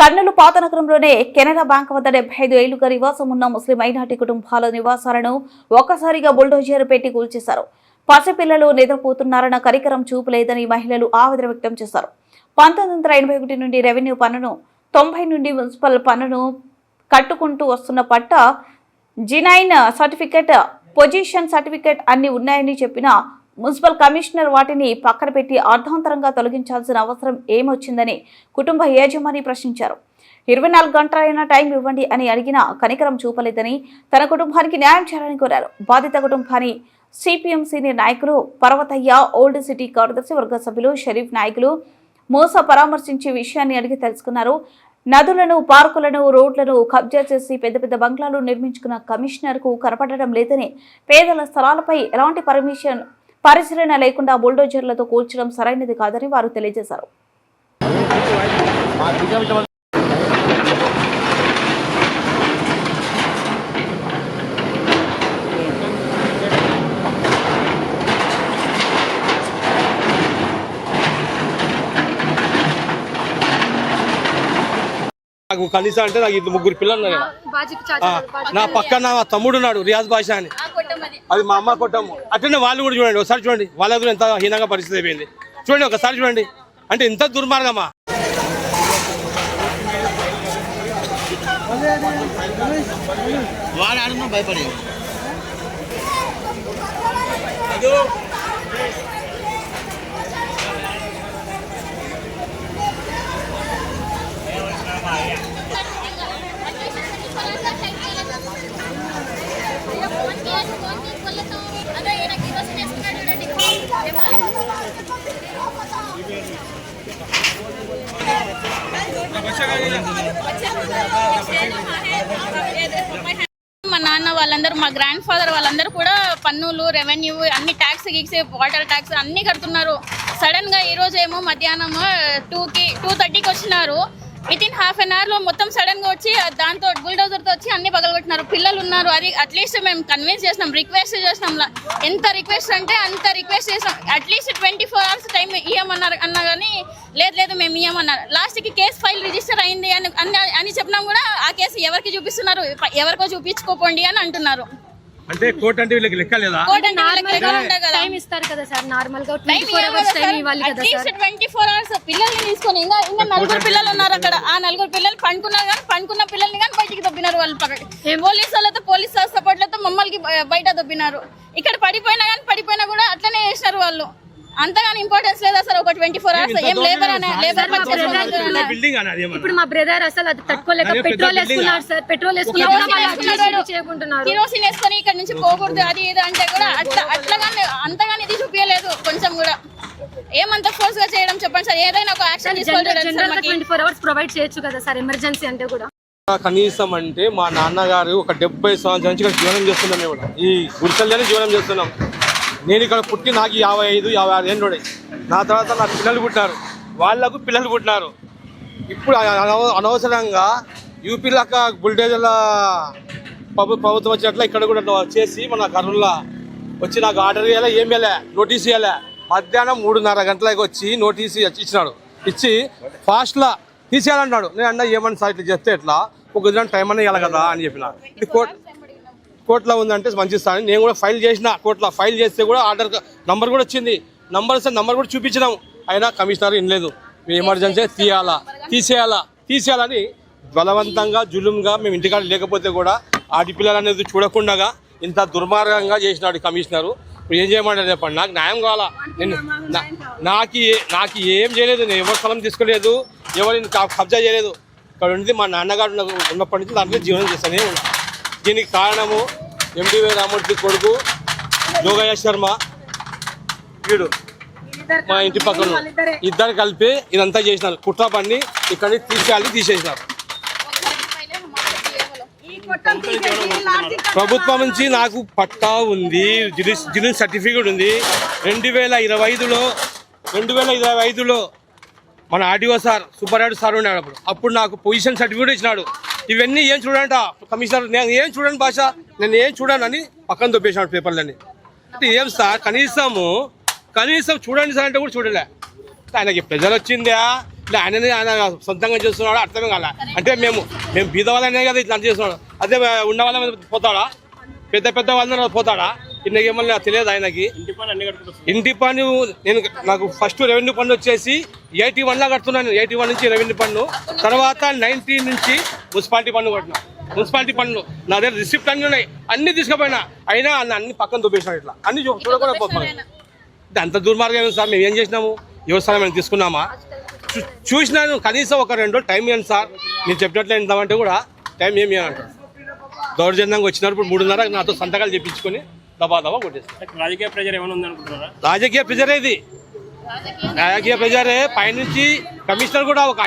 కర్నూలు పాత నగరంలోనే కెనరా బ్యాంక్ వద్ద డెబ్బై ఐదు ఏళ్ళుగా నివాసం ఉన్న ముస్లిం మైనార్టీ కుటుంబాల నివాసాలను ఒక్కసారిగా బుల్డోజర్ పెట్టి కూల్చేశారు. పసిపిల్లలు నిద్రపోతున్నారన్న కరికరం చూపలేదని మహిళలు ఆవేదన వ్యక్తం చేశారు. పంతొమ్మిది వందల ఎనభై ఒకటి నుండి రెవెన్యూ పన్నును తొంభై నుండి మున్సిపల్ పన్నును కట్టుకుంటూ వస్తున్న పట్ట జినైన్ సర్టిఫికెట్ పొజిషన్ సర్టిఫికెట్ అన్ని ఉన్నాయని చెప్పిన మున్సిపల్ కమిషనర్ వాటిని పక్కన పెట్టి అర్ధాంతరంగా తొలగించాల్సిన అవసరం ఏమొచ్చిందని కుటుంబ యజమాని ప్రశ్నించారు. ఇరవై నాలుగు గంటలైనా టైం ఇవ్వండి అని అడిగినా కనికరం చూపలేదని తన కుటుంబానికి న్యాయం చేయాలని కోరారు. బాధిత కుటుంబాన్ని సిపిఎం సీనియర్ నాయకులు పర్వతయ్య ఓల్డ్ సిటీ కార్యదర్శి వర్గ సభ్యులు షరీఫ్ నాయకులు మోస పరామర్శించే విషయాన్ని అడిగి తెలుసుకున్నారు. నదులను పార్కులను రోడ్లను కబ్జా చేసి పెద్ద పెద్ద బంగ్లాలు నిర్మించుకున్న కమిషనర్కు కనపడడం లేదని పేదల స్థలాలపై ఎలాంటి పర్మిషన్ పరిశీలన లేకుండా బుల్డోజర్లతో కూల్చడం సరైనది కాదని వారు తెలియజేశారు. నాకు కనీసం అంటే నాకు ఇద్దరు ముగ్గురు పిల్లలు నా పక్కన నా తమ్ముడు ఉన్నాడు రియాజ్ బాషా అని. అది మా అమ్మ కొట్టము. అట్లనే వాళ్ళు కూడా చూడండి ఒకసారి చూడండి. వాళ్ళ కూడా ఎంత హీనంగా పరిస్థితి అయిపోయింది. చూడండి ఒకసారి చూడండి. అంటే ఇంత దుర్మార్గమా? వాడు ఆడుకున్న మా నాన్న వాళ్ళందరూ మా గ్రాండ్ ఫాదర్ వాళ్ళందరూ కూడా పన్నులు రెవెన్యూ అన్ని ట్యాక్స్ గిక్స్ వాటర్ ట్యాక్స్ అన్ని కడుతున్నారు. సడన్గా ఈ రోజు ఏమో మధ్యాహ్నం టూకి టూ థర్టీకి వచ్చినారు. విత్ ఇన్ హాఫ్ అన్ అవర్లో మొత్తం సడన్గా వచ్చి దాంతో బుల్డోజర్తో వచ్చి అన్ని పగలగొట్టినారు. పిల్లలు ఉన్నారు అది అట్లీస్ట్ మేము కన్విన్స్ చేసినాం రిక్వెస్ట్ చేసినాం ఎంత రిక్వెస్ట్ అంటే అంత రిక్వెస్ట్ చేసినాం. At least twenty four hours time ఇవ్వమన్నారు అన్నా కానీ లేదు లేదు మేము ఇవ్వమన్నారు లాస్ట్కి కేసు ఫైల్ రిజిస్టర్ అయింది అని అని- అని చెప్పినాం కూడా ఆ కేసు ఎవరికి చూపిస్తున్నారు? ఎవరికో చూపించుకోపోండి అని అంటున్నారు. అంటే కోర్టు అంటే వీళ్ళకి లెక్క లేదా? కోర్టు అంటే వీళ్ళకి లెక్కలు ఉంటాయి కదా. టైం ఇస్తారు కదా సార్ నార్మల్గా అవర్స్ టైం ఇవ్వాలి కదా సార్. ట్వంటీ ఫోర్ అవర్స్ పిల్లల్ని తీసుకొని ఇంకా ఇంకా నలుగురు పిల్లలు ఉన్నారు అక్కడ. ఆ నలుగురు పిల్లలు పండుకున్నారు కానీ పండుకున్న పిల్లల్ని కానీ బయటికి దొబ్బినారు వాళ్ళు పక్కకి పోలీసు వాళ్ళతో పోలీస్ సపోర్ట్లతో మమ్మల్ని బయట దొబ్బినారు. ఇక్కడ పడిపోయినా కానీ పడిపోయినా కూడా అట్లనే చేసినారు వాళ్ళు. అంతగాని ఇంపార్టెన్స్ లేదా సార్? ఒక ట్వంటీ ఫోర్ అవర్స్ ఏం లేబర్ అనే లేబర్ ఇప్పుడు మా బ్రదర్ అసలు అది తట్టుకోలేక పెట్రోల్? వేసుకున్నాడు సార్. పెట్రోల్ వేసుకున్నా కూడా వాళ్ళు అడ్జస్ట్ చేయకుంటున్నారు. కిరోసిన్ వేసుకొని ఇక్కడ నుంచి పోకూడదు అది ఇది అంటే కూడా అట్లా అట్లాగానే అంతగాని ఇది చూపించలేదు కొంచెం కూడా. ఏమంత ఫోర్స్గా చేయడం చెప్పండి సార్? ఏదైనా ఒక యాక్షన్ తీసుకోవాలి. ట్వంటీ ఫోర్ అవర్స్ ప్రొవైడ్ చేయొచ్చు కదా సార్ ఎమర్జెన్సీ అంటే కూడా. కనీసం అంటే మా నాన్నగారు ఒక డెబ్బై సంవత్సరాల నుంచి ఇక్కడ జీవనం చేస్తున్నాం మేము కూడా. ఈ గుడిసెల్లోనే జీవనం చేస్తున్నాం. నేను ఇక్కడ పుట్టి నాకు యాభై ఐదు యాభై ఆరు ఏళ్ళు నా తర్వాత నా పిల్లలు పుట్టినారు. వాళ్ళకు పిల్లలు పుట్టినారు. ఇప్పుడు అన- అనవసరంగా యూపీలో బుల్డేజర్ల ప్రభు ప్రభుత్వం వచ్చినట్ల ఇక్కడ కూడా చేసి మన కర్నూలులో వచ్చి నాకు ఆర్డర్ ఇవ్వాలి ఏం ఇవ్వలే నోటీస్ ఇవ్వలే మధ్యాహ్నం మూడున్నర గంటలకు వచ్చి నోటీస్ ఇచ్చినాడు. ఇచ్చి ఫాస్ట్లో తీసేయాలన్నాడు. నేను అన్న ఏమన్నా సార్ ఇట్లా చెప్తే ఎట్లా? ఒక టైం అన్న ఇవ్వాలి కదా అని చెప్పిన. ఇది కోర్టు కోర్టులో ఉందంటే మంచి స్థానం నేను కూడా ఫైల్ చేసిన కోర్టులో. ఫైల్ చేస్తే కూడా ఆర్డర్ నంబర్ కూడా వచ్చింది. నంబర్ వస్తే నంబర్ కూడా చూపించినాం. అయినా కమిషనర్ వినలేదు. ఎమర్జెన్సీ తీయాలా? తీసేయాలా? తీసేయాలని బలవంతంగా జులుంగా మేము ఇంటికాడ లేకపోతే కూడా ఆడపిల్లలు అనేది చూడకుండా ఇంత దుర్మార్గంగా చేసినాడు కమిషనరు ఇప్పుడు ఏం చేయమంటారు చెప్పండి? నాకు న్యాయం కావాలా? నేను నా- నాకు ఏ- నాకు ఏం చేయలేదు. నేను ఎవరి స్థలం తీసుకోలేదు. ఎవరిని కబ్జా చేయలేదు. ఇక్కడ ఉంది మా నాన్నగారు ఉన్న- ఉన్నప్పటి నుంచి దాంట్లో జీవనం చేస్తూనే ఉన్నా. దీనికి కారణము ఎండివే రామూర్తి కొడుకు యోగయ్య శర్మ. వీడు మా ఇంటి పక్కన ఇద్దరు కలిపి ఇదంతా చేసినారు. కుట్ర పండి ఇక్కడి నుంచి తీసేయాలి తీసేసినారు. ప్రభుత్వం నుంచి నాకు పట్టా ఉంది. జినిస్ సర్టిఫికేట్ ఉంది. రెండు వేల ఇరవై ఐదులో రెండు వేల ఇరవై ఐదులో మన ఆర్డీఓ సార్ సూపర్ సార్ ఉన్నాడు అప్పుడు. అప్పుడు నాకు పొజిషన్ సర్టిఫికేట్ ఇచ్చినాడు. ఇవన్నీ ఏం చూడంట కమిషనర్ నేను ఏం చూడను భాష నేను ఏం చూడను అని పక్కన దొబ్బేసినాడు పేపర్లని. అంటే ఏం సార్ కనీసము కనీసం చూడండి సార్ అంటే కూడా చూడలే. ఆయనకి ప్రజలు వచ్చిందా? ఇట్లా ఆయననే ఆయన సొంతంగా చేస్తున్నాడు? అర్థమే కాల. అంటే మేము మేము బీద వాళ్ళనే కదా ఇట్లా చేస్తున్నాడు. అదే ఉన్న వాళ్ళ మీద పోతాడా? పెద్ద పెద్ద వాళ్ళ పోతాడా? ఇన్నకి ఏమన్నా తెలియదు ఆయనకి. ఇంటి పన్ను నేను నాకు ఫస్ట్ రెవెన్యూ పన్ను వచ్చేసి ఎయిటీ వన్లా కడుతున్నాను ఎయిటీ వన్ నుంచి రెవెన్యూ పన్ను. తర్వాత నైన్టీ నుంచి మున్సిపాలిటీ పన్ను కట్టినా. మున్సిపాలిటీ పన్ను. నా దగ్గర రిసిప్ట్ అన్ని ఉన్నాయి. అన్ని తీసుకుపోయినా. అయినా అన్న అన్ని పక్కన చూపించాను ఇట్లా. అన్ని చూడకుండా ఇది అంత దుర్మార్గం ఏమి సార్? మేము ఏం చేసినాము? స్థలం మేము తీసుకున్నామా? చూ- చూసినాను. కనీసం ఒక రెండు రోజులు టైం ఇవ్వండి సార్. నేను చెప్పినట్లు ఏంటంటే కూడా టైం ఏమి అంటారు దౌర్జన్యంగా వచ్చినప్పుడు మూడున్నర నాతో సంతకాలు చెప్పించుకొని దబా దబా కొట్టేస్తాను రాజకీయ ప్రెజర్ ఏమైనా ఉందనుకుంటున్నారా? రాజకీయ ప్రెజరే ఇది రాజకీయ ప్రెజరే పైనుంచి కమిషనర్ కూడా ఒక